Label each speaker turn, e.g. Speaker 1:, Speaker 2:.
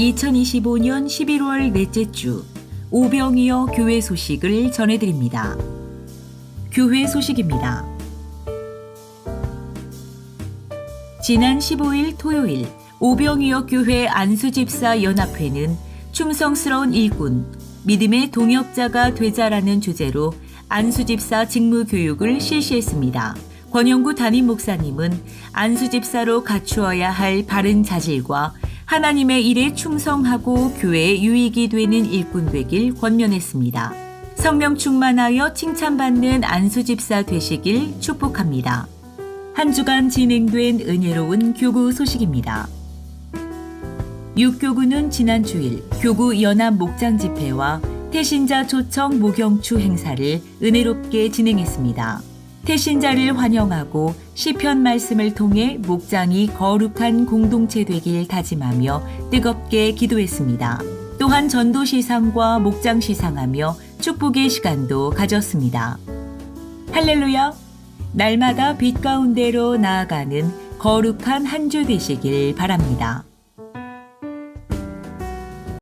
Speaker 1: 2025년 11월 넷째 주 오병이어 교회 소식을 전해드립니다. 교회 소식입니다. 지난 15일 토요일 오병이어 교회 안수집사 연합회는 충성스러운 일꾼, 믿음의 동역자가 되자라는 주제로 안수집사 직무 교육을 실시했습니다. 권영구 담임 목사님은 안수집사로 갖추어야 할 바른 자질과 하나님의 일에 충성하고 교회에 유익이 되는 일꾼 되길 권면했습니다. 성령 충만하여 칭찬받는 안수집사 되시길 축복합니다. 한 주간 진행된 은혜로운 교구 소식입니다. 육교구는 지난 주일 교구 연합 목장 집회와 태신자 초청 목영추 행사를 은혜롭게 진행했습니다. 태신자를 환영하고 시편 말씀을 통해 목장이 거룩한 공동체 되길 다짐하며 뜨겁게 기도했습니다. 또한 전도 시상과 목장 시상하며 축복의 시간도 가졌습니다. 할렐루야! 날마다 빛 가운데로 나아가는 거룩한 한 주 되시길 바랍니다.